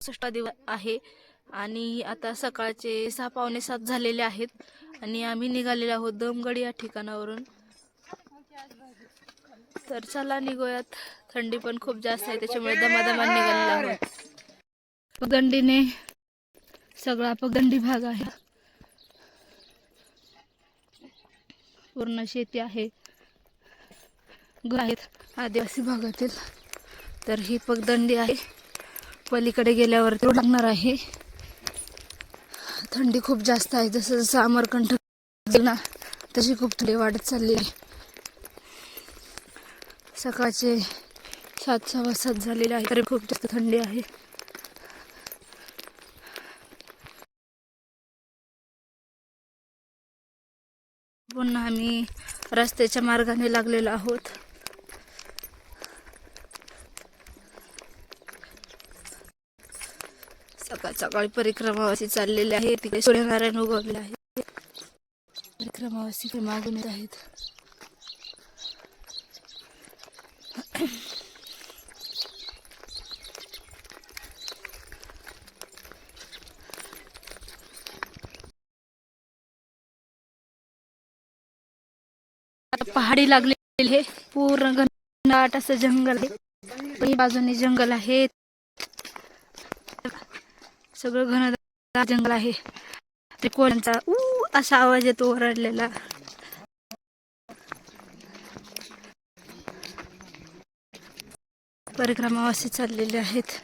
सष्टा दिवस आहे आणि आता सकाळचे सहा पावणे सात झालेले आहेत आणि आम्ही निघालेलो आहोत दमगड या ठिकाणावरून. तर चला निघूयात. थंडी पण खूप जास्त आहे त्याच्यामुळे दमादमा निघालेला आहोत. पगदंडीने सगळा पगदंडी भाग आहे. पूर्ण शेती आहे. आहेत आदिवासी भागातील. तर ही पगदंडी आहे. पलीकडे गेल्यावर तेवढं लागणार आहे. थंडी खूप जास्त आहे. जसं जसं अमरकंठ ना तशी खूप थंडी वाढत चालली आहे. सकाळचे सात सव्वा सात झालेले आहे तरी खूप जास्त थंडी आहे. पुन्हा आम्ही रस्त्याच्या मार्गाने लागलेलो आहोत. सकाळी परिक्रमावासी चाललेले आहे तिकडे सूर्यनारायण उगवले आहे परिक्रमावासी ते मागून येत आहेत. पहाडी लागलेली आहे. पूर्ण घनदाट असं जंगल आहे. बाजूने बाजूनी जंगल आहे सगळं घनदाट जंगल आहे. ते कोणाचा ऊ असा आवाज येतो ओरडलेला. परिक्रमावासी चाललेले आहेत.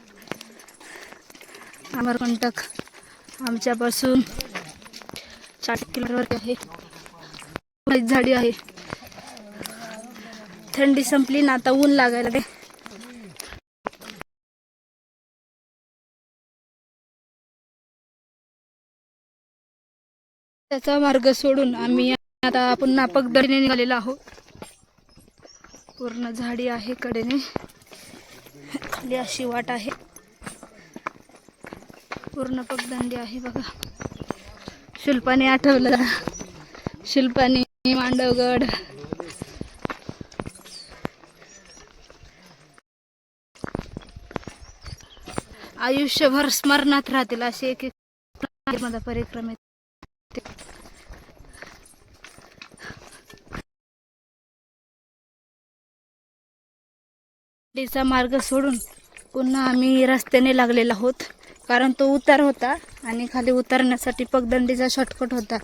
अमरकंटक आमच्यापासून साठ किलोमीटर आहे. झाडी आहे. थंडी संपली ना आता ऊन लागायला ते त्याचा मार्ग सोडून आम्ही आता पुन्हा पगदरीने निघालेलो आहोत. पूर्ण झाडी आहे कडेने. खाली अशी वाट आहे. पूर्ण पगदंडी आहे बघा. शिल्पाने आठवलं. शिल्पाने मांडवगड. आयुष्यभर स्मरणात राहतील असे एक एक माझा परिक्रमेत. चा मार्ग सोडून पुन्हा आम्ही रस्त्याने लागलेलो आहोत. कारण तो उतार होता आणि खाली उतरण्यासाठी पगदंडीचा शॉर्टकट होता.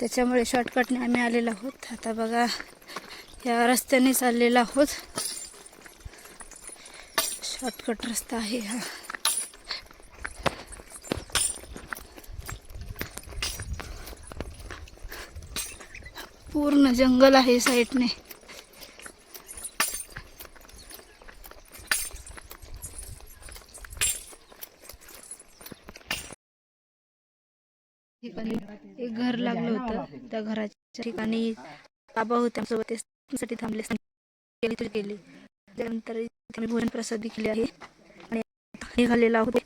त्याच्यामुळे शॉर्टकटने आम्ही आलेलो आहोत. आता बघा या रस्त्याने चाललेलो आहोत. शॉर्टकट रस्ता आहे हा. पूर्ण जंगल आहे साईडने ठिकाणी एक घर लागलं होतं त्या घराच्या ठिकाणी बाबा होते. सोबत ते साठी थांबले. गेले. त्यानंतर आम्ही भोजन प्रसाद केली आहे. आणि निघालेला आहोत.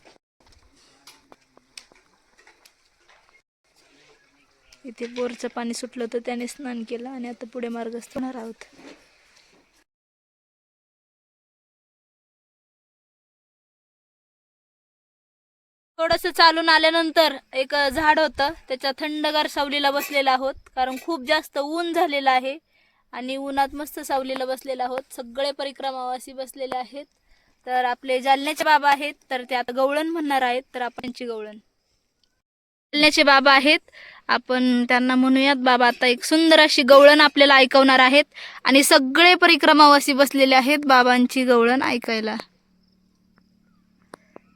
इथे बोरचं पाणी सुटलं होतं त्याने स्नान केलं आणि आता पुढे मार्गस्थ होणार आहोत. थोडस चालून आल्यानंतर एक झाड होतं. त्याच्या थंडगार सावलीला बसलेलं आहोत. कारण खूप जास्त ऊन झालेलं आहे. आणि उन्हात मस्त सावलीला बसलेलं आहोत. सगळे परिक्रमावासी बसलेले आहेत. तर आपले जालन्याचे बाबा आहेत. तर ते आता गवळण म्हणणार आहेत. तर आपण त्यांची गवळण. जालन्याचे बाबा आहेत. आपण त्यांना म्हणूयात. बाबा आता एक सुंदर अशी गवळण आपल्याला ऐकवणार आहेत. आणि सगळे परिक्रमावासी बसलेले आहेत बाबांची गवळण ऐकायला.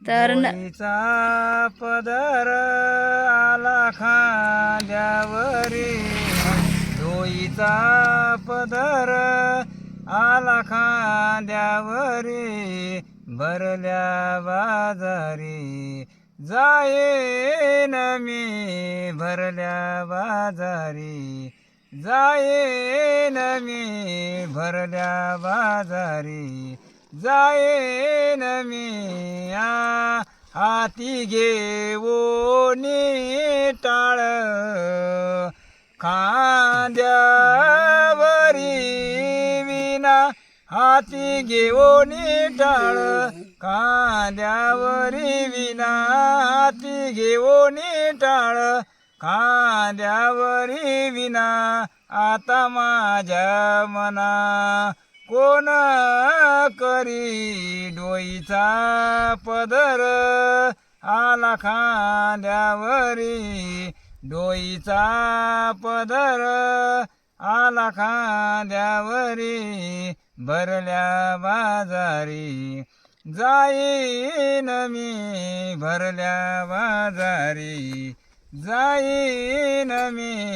तर पदर आला खांद्यावरी. डोईचा पदर आला खांद्यावरी. भरल्या बाजारी जायेन मी. भरल्या बाजारी जायेन मी. भरल्या बाजारी जाईन मी आ हाती घेऊनी टाळ खांद्यावरी विना हाती घेऊन टाळ खांद्यावरी विना हाती घेऊन टाळ खांद्यावरी विना आता माझ्या मना कोण करी डोईचा पदर? आला खांद्यावरी डोईचा पदर. आला खांद्यावरी भरल्या बाजारी. जाईन मी भरल्या बाजारी. जाईन मी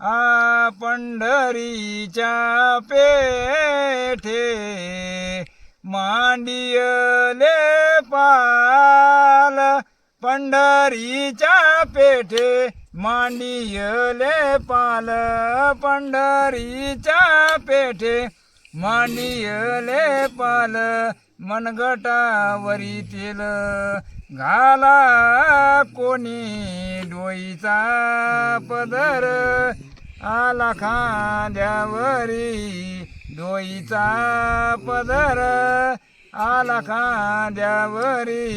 आ पंढरीच्या पेठे मांडियले पाल. पंढरीच्या पेठे मांडियले पाल. पंढरीच्या पेठे मांडियले पाल. मनगटावरी तेल घाला कोणी डोईचा पदर. आला खांद्यावरी दोईचा पदर. आला खांद्यावरी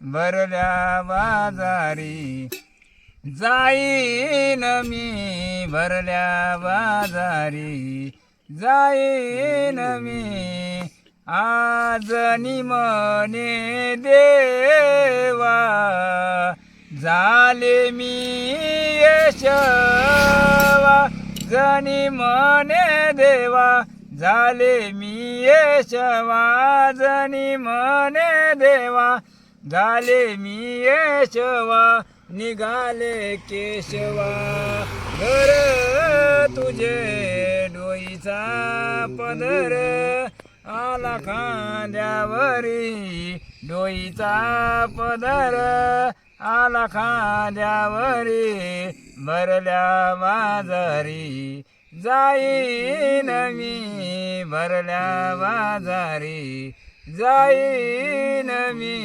भरल्या बाजारी. जाईन मी भरल्या बाजारी. जाईन मी आज निमने देवा. झाले मी यशवा. जणी मने देवा झाले मी यशवा. जणी मने देवा झाले मी यशवा. निघाले केशवा घर तुझे डोईचा पदर. आला खांद्यावरी डोईचा पदर. आला खांद्यावरी भरल्या बाजारी जाईन मी भरल्या बाजारी जाईन मी.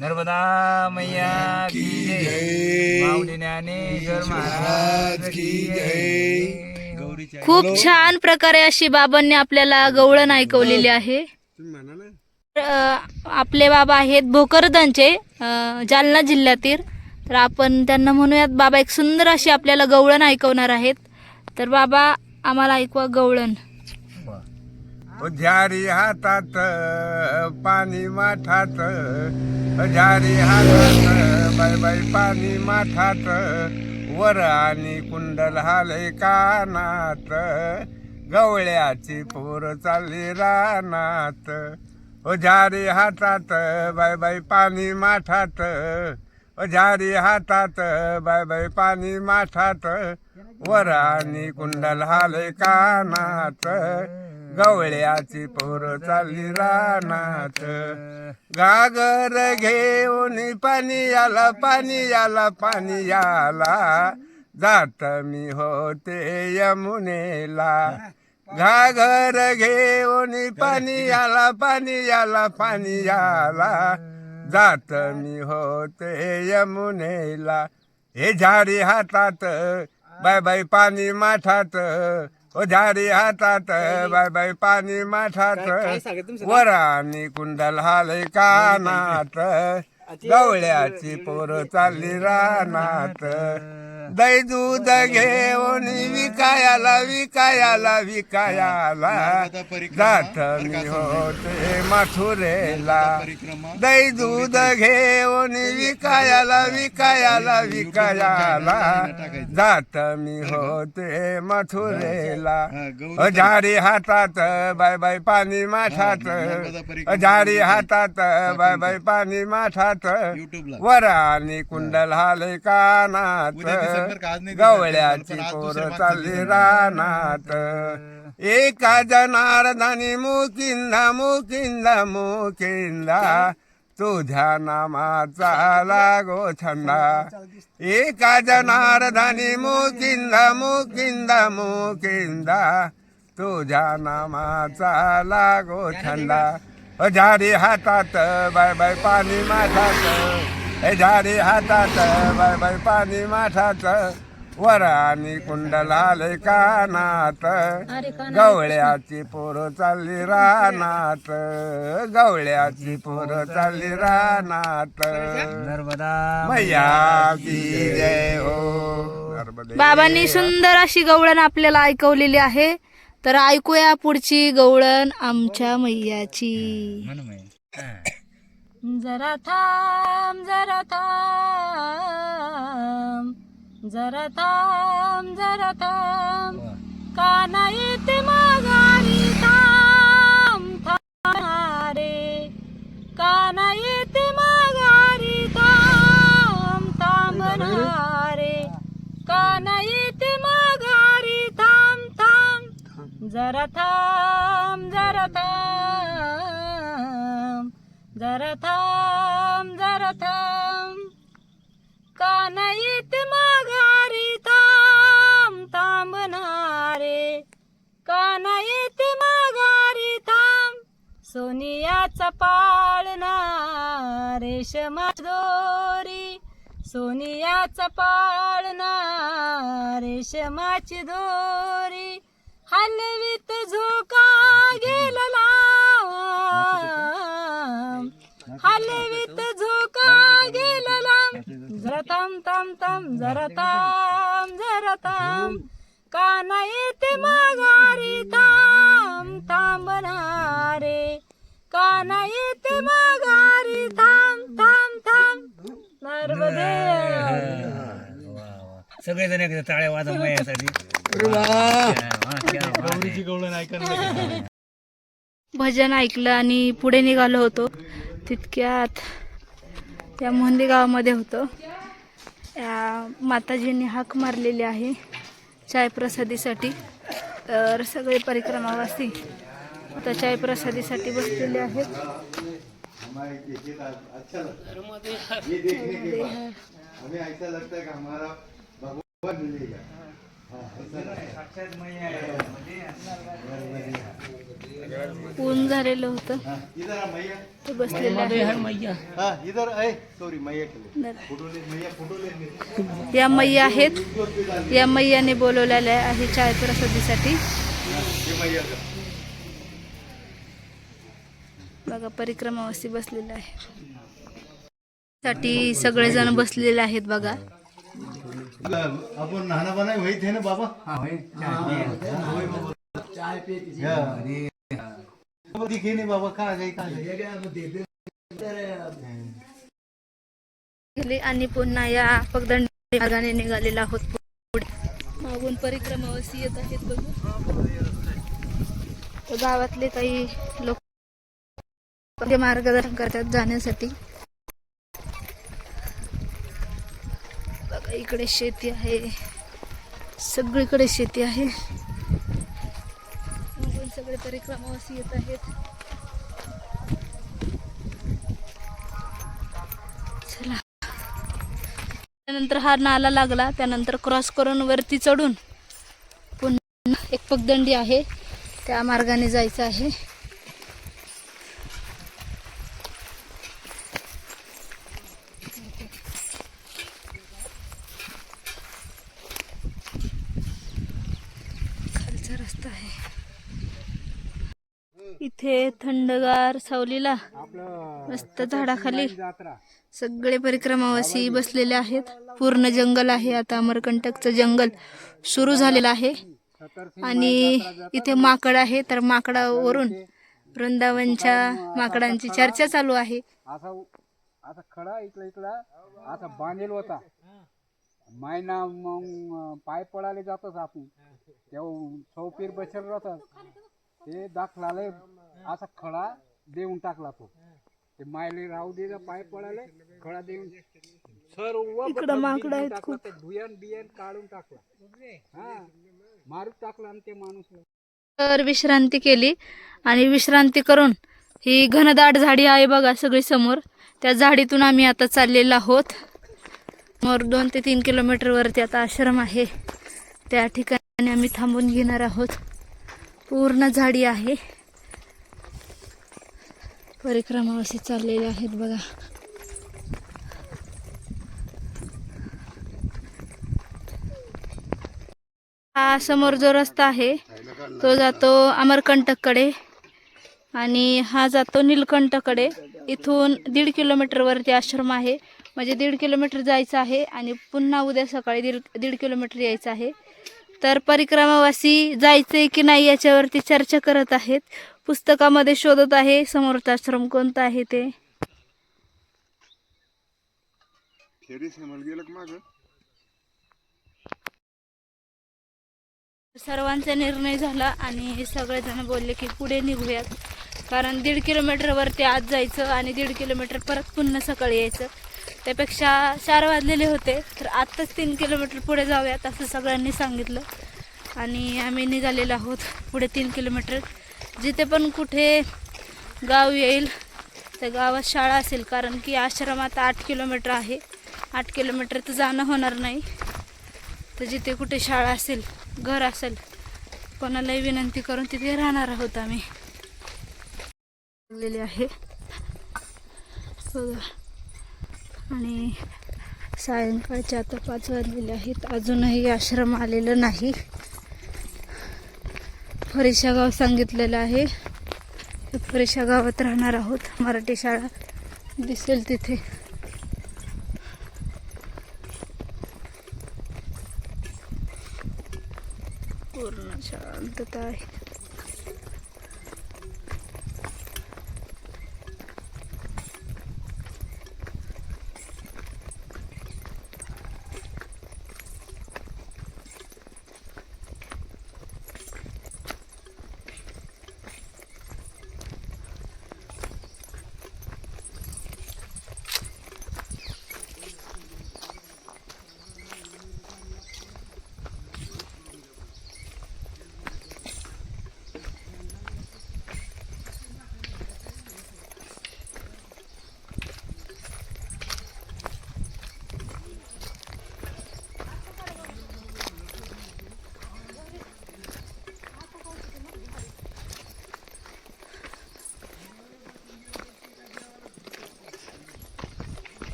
नर्मदा मैया की जय. ज्ञानेश्वर महाराज की जय. खूप छान प्रकारे अशी बाबांनी आपल्याला गवळण ऐकवलेली आहे. आपले बाबा आहेत भोकरदनचे जालना जिल्ह्यातील. तर आपण त्यांना म्हणूयात बाबा एक सुंदर अशी आपल्याला गवळण ऐकवणार आहेत. तर बाबा आम्हाला ऐकवा गवळण. झारी हातात पाणी माठात झारी हातात बाय बाय पाणी माठात वर आणि कुंडल हाले कानात गवळ्याची पोर चालली रानात. ओ झारी हातात बाय बाय पाणी माठात. ओ झारी हातात बाय बाय पाणी माठात. वरानी कुंडल हाले कानात. गवळ्याची पोर चालली रानात. गागर घेऊन पाणी आला पाणी आला पाणी आला. जात मी होते यमुनेला. घागर घेऊन पाणी याला पाणी याला पाणी याला जात मी होते यमुनेला. हे झाडी हातात बाय बाय पाणी माठात. ओ झाडी हातात बाय बाय पाणी माठात. वर आणि कुंडल हाले कानात. गवळ्याची पोर चालली रानात. दै दूध घेऊन विकायाला विकायाला विकायाला जात मी होते मथुरेला. दै दूध घेऊन विकायाला विकायाला विकायाला जात मी होते मथुरेला. झाडी हातात बाय बाय पाणी माठात. झाडी हातात बाय बाय पाणी माठात. वर आणि कुंडल हाले कानात. गवळ्याची पोर चालली रानात. एका जनार्दनी मुकिंदा मुकिंदा मुकिंदा. तुझ्या नामाचा लागो छंदा. एका जनार्दनी मुकिंदा मुकिंदा मुकिंदा. तुझ्या नामाचा लागो छंदा. झाडी हातात बाय बाय पाणी माठात हे झाडी हातात बाय बाय पाणी माठात वर आणि कुंडलाले कानात. गवळ्याची पोरं चालली रानात गवळ्याची पोरं चालली रानात. नर्मदा मैया की जय हो. नर्मदे. बाबांनी सुंदर अशी गवळण आपल्याला ऐकवलेली आहे. तर ऐकूया पुढची गवळण आमच्या मैयाची. जरा थांब जरा थांब जरा थांब जरा थांब. वा. काना येते माघारी थांब थांब रे काना येते माघारी थांब थांब रे काना येते माघारी थांब. थांब. जरा थांब जरा थांब. जरा थांब जरा थांब का येते माघारी थांब थांबणारे. काना येते माघारी थांब सोनियाचा पाळणा रेशमा दोरी. सोनियाचा पाळणा रेशमाची दोरी. हलवीत झोका गेला हलवीत झोका गेलेला. जरा थांब थांब थांब जरा थांब जरा थांब. काना येते माघारी थांब थांबणारे? काना येते माघारी थांब थांब थांब. नर्मदे. वा. सगळेजण एकदा टाळ्या वाजव माझ्यासाठी भजन ऐकलं आणि पुढे निघालो होतो. तितक्यात या मोंदी गावामध्ये होतो. या माताजींनी हाक मारलेली आहे चाय प्रसादीसाठी तर सगळे परिक्रमावासी आता चाय प्रसादीसाठी बसलेले आहेत. ऊन झालेलं होतं. ते बसलेले आहे. इधर सॉरी मैया के लिए. फोटो ले मैया फोटो ले या मैया आहेत. या मैयाने बोलवलेल्या आहे चाय प्रसादीसाठी बघा परिक्रमावासी बसलेले आहे. साठी सगळेजण बसलेले आहेत बघा. अपन नहाना बनाए वही थे ना बाबा? बाबा. दिखे नहीं बाबा कहाँ गए कहाँ गए गेली आणि पुन्हा या पगदंडी मार्गाने निघालेला आहोत पुढे. मागून परिक्रमावासी येत आहेत बघू. गावातले काही लोक ते मार्गदर्शन करतात जाण्यासाठी. इकडे शेती आहे. सगळीकडे शेती आहे. सगळे परिक्रमावासी येत आहेत. चला. त्यानंतर हा नाला लागला. त्यानंतर क्रॉस करून वरती चढून पुन्हा एक पगदंडी आहे. त्या मार्गाने जायचं आहे खालचा रस्ता आहे इथे थंडगार सावलीला मस्त झाडाखाली सगळे परिक्रमावासी बसलेले आहेत. पूर्ण जंगल आहे आता अमरकंटकचं जंगल सुरू झालेलं आहे. आणि इथे माकड आहे तर माकडावरून वृंदावनच्या माकडांची चर्चा चालू आहे. असा खडा इकडला इकडला असा बांधेल होता. मायना मग पाय पडायला जातच आपण. तेव्हा चौपीर बसेल राहतात ते दाखलाले असा खडा देऊन टाकला तो. ते मायले राहू दे पाय पडायला खडा देऊन सर्व इकडं माकडं आहेत खूप. धुयान बियान काढून टाकला. हा मारून टाकला आणि ते माणूस तर विश्रांती केली आणि विश्रांती करून ही घनदाट झाडी आहे बघा सगळी समोर. त्या झाडीतून आम्ही आता चाललेलो आहोत. समोर दोन ते तीन किलोमीटरवरती आता आश्रम आहे. त्या ठिकाणी आम्ही थांबून घेणार आहोत. पूर्ण झाडी आहे. परिक्रमावासी चाललेले आहेत बघा. हा समोर जो रस्ता आहे तो जातो अमरकंटककडे आणि हा जातो नीलकंठकडे. इथून दीड किलोमीटरवरती आश्रम आहे. म्हणजे दीड किलोमीटर जायचं आहे आणि पुन्हा उद्या सकाळी दीड दीड किलोमीटर यायचं आहे. तर परिक्रमावासी जायचे की नाही याच्यावरती चर्चा करत आहेत. पुस्तकामध्ये शोधत आहे. समोरचा आश्रम कोणता आहे ते? सर्वांचा निर्णय झाला आणि सगळेजण बोलले की पुढे निघूयात. कारण दीड किलोमीटरवरती आज जायचं आणि दीड किलोमीटर परत पुन्हा सकाळी यायचं. त्यापेक्षा चार वाजलेले होते. तर आत्ताच तीन किलोमीटर पुढे जाऊयात असं सगळ्यांनी सांगितलं. आणि आम्ही निघालेलो आहोत पुढे तीन किलोमीटर. जिथे पण कुठे गाव येईल त्या गावात शाळा असेल कारण की आश्रमात आठ किलोमीटर आहे. आठ किलोमीटर तर जाणं होणार नाही. तर जिथे कुठे शाळा असेल घर असेल कोणालाही विनंती करून तिथे राहणार आहोत आम्ही. लागलेले आहे. बघा. आणि सायंकाळच्या आता पाच वाजलेले आहेत. अजूनही आश्रम आलेलं नाही. फरिशा गाव सांगितलेलं आहे. फरिशा गावात राहणार आहोत. मराठी शाळा दिसेल तिथे पूर्ण शांतता आहे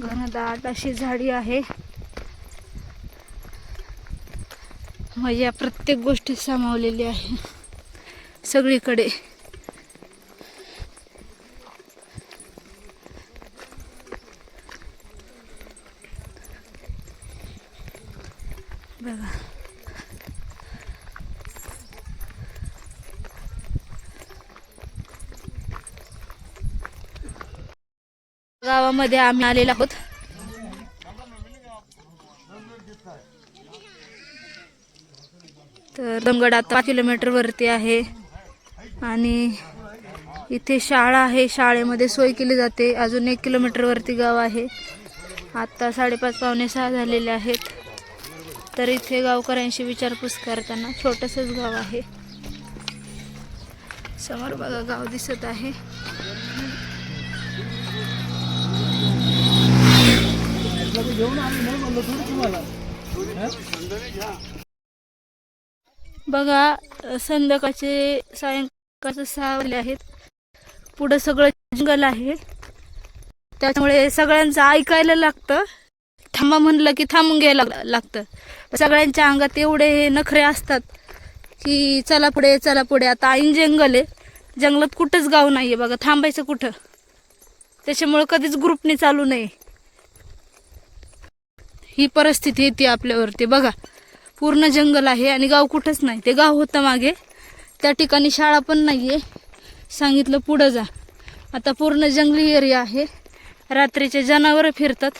घनदाट अशी झाडी आहे. माझ्या प्रत्येक गोष्टी सामावलेली आहे. सगळीकडे बघा गावामध्ये आम्ही आलेलो आहोत. तर दमगड आता किलोमीटर वरती आहे. आणि इथे शाळा आहे. शाळेमध्ये सोय केली जाते. अजून एक किलोमीटर वरती गाव आहे. आत्ता साडेपाच पावणे सहा झालेले आहेत. तर इथे गावकऱ्यांशी विचारपूस करताना छोटंसंच गाव आहे. समोर बघा गाव दिसत आहे. बघा संध्याकाळचे सायंकाळचे सहा वाजले आहेत. पुढं सगळं जंगल आहे. त्याच्यामुळे सगळ्यांचं ऐकायला लागतं. थांबा म्हणलं की थांबून घ्यायला लागतं. सगळ्यांच्या अंगात एवढे हे नखरे असतात की चला पुढे चला पुढे. आता ऐन जंगल आहे. जंगलात कुठंच गाव नाही आहे बघा. थांबायचं कुठं? त्याच्यामुळं कधीच ग्रुपने चालू नये. ही परिस्थिती येते आपल्यावरती बघा पूर्ण जंगल आहे आणि गाव कुठंच नाही. ते गाव होतं मागे. त्या ठिकाणी शाळा पण नाही आहे सांगितलं पुढं जा. आता पूर्ण जंगली एरिया आहे. रात्रीचे जनावरं फिरतात.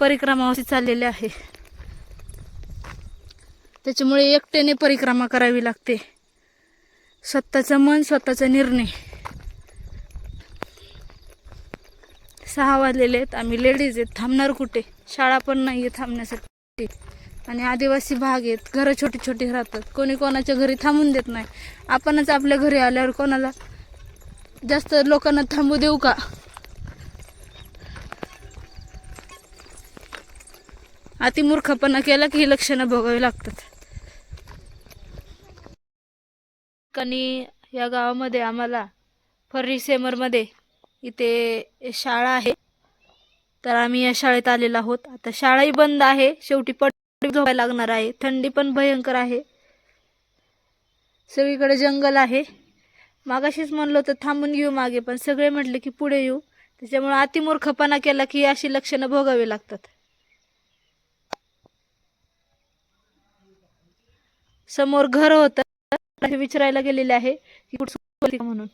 परिक्रमावरती चाललेले आहे. त्याच्यामुळे एकट्याने परिक्रमा करावी लागते. स्वतःचं मन स्वतःचा निर्णय. सहा वाजलेले आहेत. आम्ही लेडीज आहेत. थांबणार कुठे? शाळा पण नाही आहे थांबण्यासाठी. आणि आदिवासी भाग आहेत घरं छोटी छोटी राहतात. कोणी कोणाच्या घरी थांबून देत नाही. आपणच आपल्या घरी आल्यावर कोणाला जास्त लोकांना थांबू देऊ का? अतिमूर्खपणा केला की ही लक्षणं भोगावी लागतात. कणी या गावामध्ये आम्हाला फर्री सेमरमध्ये इथे शाळा आहे. तर आम्ही या शाळेत आलेलो आहोत. आता शाळाही बंद आहे. शेवटी पट झोपायला लागणार आहे. थंडी पण भयंकर आहे. सगळीकडे जंगल आहे. मागाशीच म्हणलं तर थांबून घेऊ मागे. पण सगळे म्हटले की पुढे येऊ. त्याच्यामुळे अतिमूर्खपणा केला की अशी लक्षणं भोगावी लागतात. समोर घर होतं. विचारायला गेलेले आहे की कुठं म्हणून.